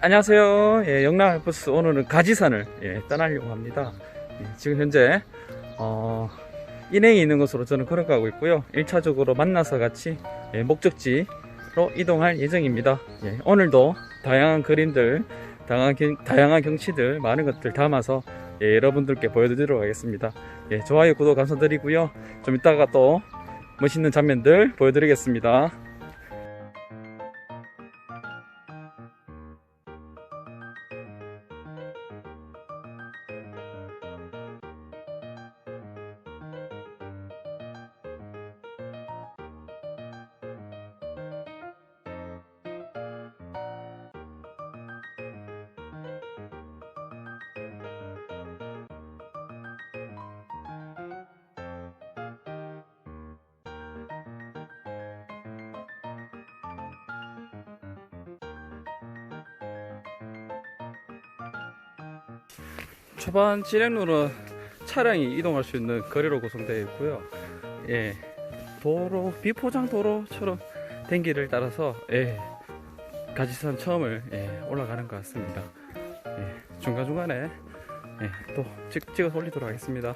안녕하세요. 예, 영남 알프스 오늘은 가지산을 예, 떠나려고 합니다. 예, 지금 현재 어, 인행이 있는 곳으로 저는 걸어가고 있고요. 1차적으로 만나서 같이 예, 목적지로 이동할 예정입니다. 예, 오늘도 다양한 그림들, 다양한, 경, 다양한 경치들, 많은 것들 담아서 예, 여러분들께 보여드리도록 하겠습니다. 예, 좋아요, 구독 감사드리고요. 좀 이따가 또 멋있는 장면들 보여드리겠습니다. 초반 진행로는 차량이 이동할 수 있는 거리로 구성되어 있고요. 예, 도로 비포장 도로처럼 된 길을 따라서 예, 가지산 처음을 예, 올라가는 것 같습니다. 예, 중간 중간에 예, 또 찍, 찍어서 올리도록 하겠습니다.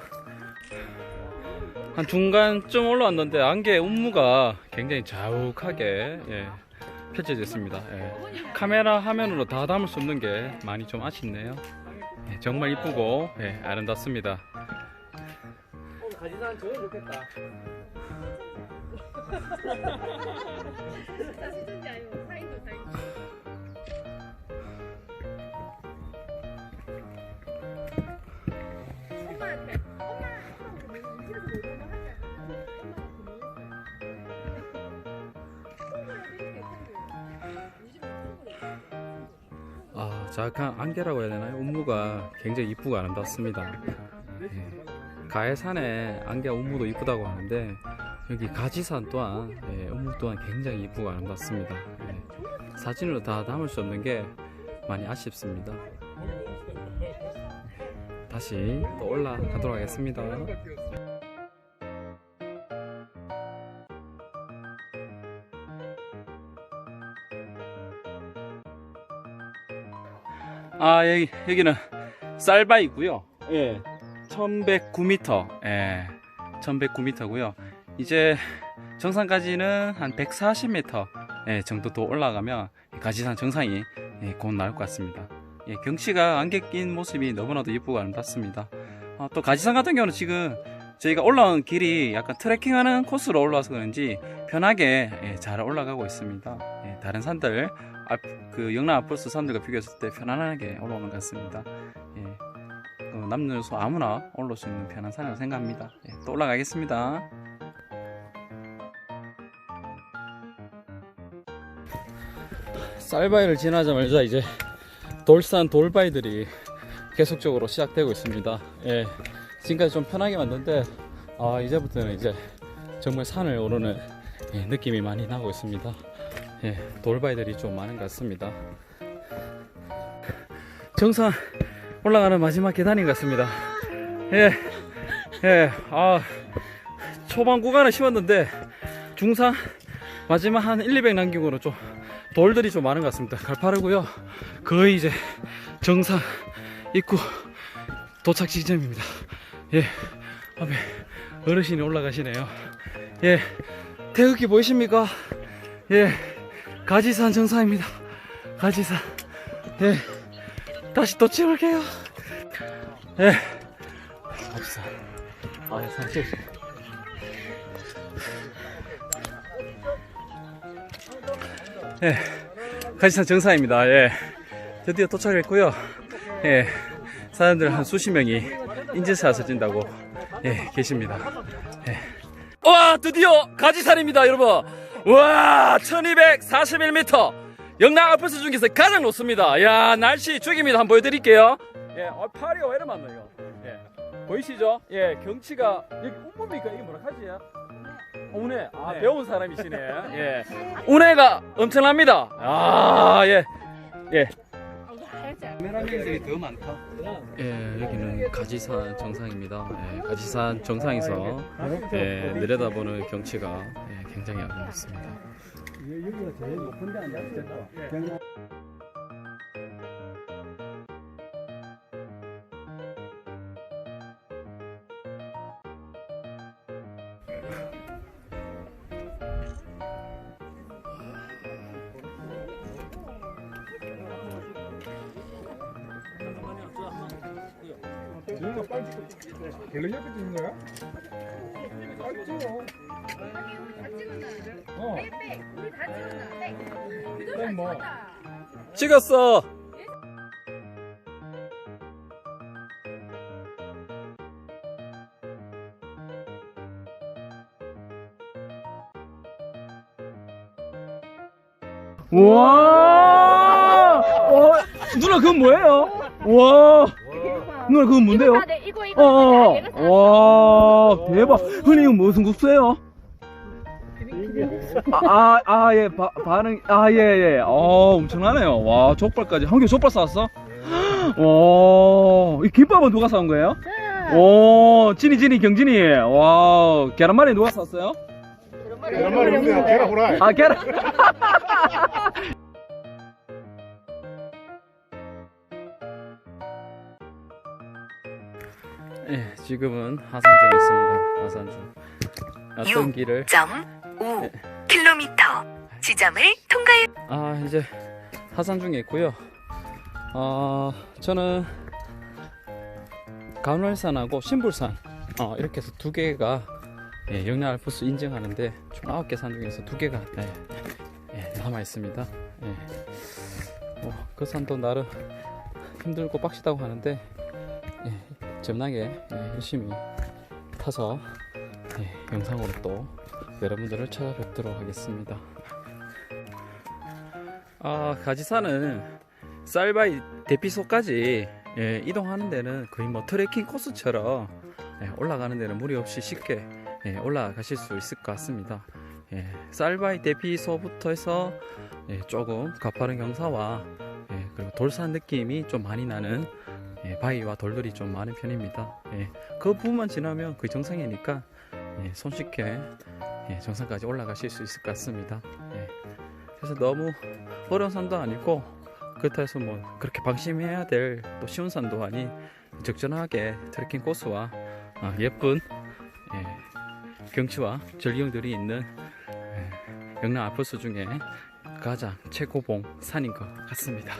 한 중간쯤 올라왔는데 안개 운무가 굉장히 자욱하게 예, 펼쳐져 있습니다. 예. 카메라 화면으로 다 담을 수 없는 게 많이 좀 아쉽네요. 예, 정말 이쁘고 예, 아름답습니다. 오늘 가지산 저거 좋겠다. 사실은지 아니고 아, 자악한 안개라고 해야 되나요? 운무가 굉장히 이쁘고 아름답습니다. 예, 가해산에 안개 운무도 이쁘다고 하는데 여기 가지산 또한 예, 운무 또한 굉장히 이쁘고 아름답습니다. 예, 사진으로 다 담을 수 없는 게 많이 아쉽습니다. 다시 또 올라가도록 하겠습니다. 아 여기 여기는 쌀바이고요. 예, 1109m. 예, 1109m고요. 이제 정상까지는 한 140m 예, 정도 더 올라가면 가지산 정상이 예, 곧 나올 것 같습니다. 예, 경치가 안개 낀 모습이 너무나도 이쁘고 아름답습니다. 어, 또 가지산 같은 경우는 지금 저희가 올라온 길이 약간 트레킹하는 코스로 올라와서 그런지 편하게 예, 잘 올라가고 있습니다. 예, 다른 산들 앞, 그 영남 아폴스 산들과 비교했을 때 편안하게 올라오는 것 같습니다. 예, 어, 남녀노소 아무나 올라올 수 있는 편한 산이라고 생각합니다. 예, 또 올라가겠습니다. 쌀바위를 지나자마자 이제 돌산 돌바위들이 계속적으로 시작되고 있습니다. 예, 지금까지 좀 편하게 왔는데 아, 이제부터는 이제 정말 산을 오르는 예, 느낌이 많이 나고 있습니다. 예, 돌바위들이 좀 많은 것 같습니다. 정상 올라가는 마지막 계단인 것 같습니다. 예, 예, 아, 초반 구간은 쉬웠는데 중상 마지막 한 1, 200 남기고는 좀 돌들이 좀 많은 것 같습니다. 가파르고요. 거의 이제 정상 입구 도착 지점입니다. 예, 앞에 어르신이 올라가시네요. 예, 태극기 보이십니까? 예, 가지산 정상입니다. 가지산. 예, 다시 또 찍을게요. 예, 가지산. 아, 사실. 예, 가지산 정상입니다. 예, 드디어 도착했고요. 예, 사람들 한 수십 명이 인증샷을 찍는다고 예, 계십니다. 예. 와, 드디어 가지산입니다, 여러분. 와, 1241m. 영남 아프스 중에서 가장 높습니다. 야, 날씨 죽입니다. 한번 보여드릴게요. 예, 어, 파리 왜 이래 이거. 예, 보이시죠? 예, 경치가, 여기 운무입니까? 이게 뭐라 하지? 운해. 아, 네. 배운 사람이시네. 예. 운해가 엄청납니다. 아, 예. 예. 카메라맨들이 더 많다. 예, 여기는 가지산 정상입니다. 예, 가지산 정상에서 예, 내려다보는 경치가 예, 굉장히 아름답습니다. 여기가 제일 높은 데 아니야? 지영아 빨리 찍어. 원래 옆에 찍는 거야? 빨리 찍어. 아니 우리 다 찍었나? 어. 빼빼 우리 다 찍었나? 빼. 그걸 그럼 뭐. 다 찍었다. 찍었어. 와! 어, 누나 그건 뭐예요? 와! 누나 그건 뭔데요? 이거 다 내- 이거 이거 어, 이거 다 어. 와, 대박. 흔히 이거 무슨 국수예요? 아, 아, 아, 예, 바, 반응, 아, 예, 예. 어, 엄청나네요. 와, 족발까지. 한 개 족발 싸왔어? 와, 이 김밥은 누가 싸온 거예요? 오, 진이, 진이, 경진이. 와, 계란말이 누가 쌌어요? 계란말이 없어요. 계란 후라이. 아, 계란. 지금은 하산중에 있습니다. 하산 중. 어떤 길을? 0.5km 지점을 통과해 아, 이제 하산 중에 있고요. 아, 저는 간월산하고 신불산 어, 이렇게 해서 두 개가 예, 영남 알프스 인증하는데 총 아홉 개 산 중에서 두 개가 예, 예, 남아 있습니다. 예. 뭐, 그 산도 나름 힘들고 빡시다고 하는데 예, 점나게 예, 열심히 타서 예, 영상으로 또 여러분들을 찾아뵙도록 하겠습니다. 아, 가지산은 쌀바위 대피소까지 예, 이동하는 데는 거의 뭐 트레킹 코스처럼 예, 올라가는 데는 무리 없이 쉽게 예, 올라가실 수 있을 것 같습니다. 예, 쌀바위 대피소부터 해서 예, 조금 가파른 경사와 예, 그리고 돌산 느낌이 좀 많이 나는 예, 바위와 돌들이 좀 많은 편입니다. 예, 그 부분만 지나면 그 정상이니까 예, 손쉽게 예, 정상까지 올라가실 수 있을 것 같습니다. 예, 그래서 너무 어려운 산도 아니고 그렇다 해서 뭐 그렇게 방심해야 될 또 쉬운 산도 아닌 적절하게 트레킹 코스와 아, 예쁜 예, 경치와 전리경들이 있는 예, 영남 아프스 중에 가장 최고봉 산인 것 같습니다.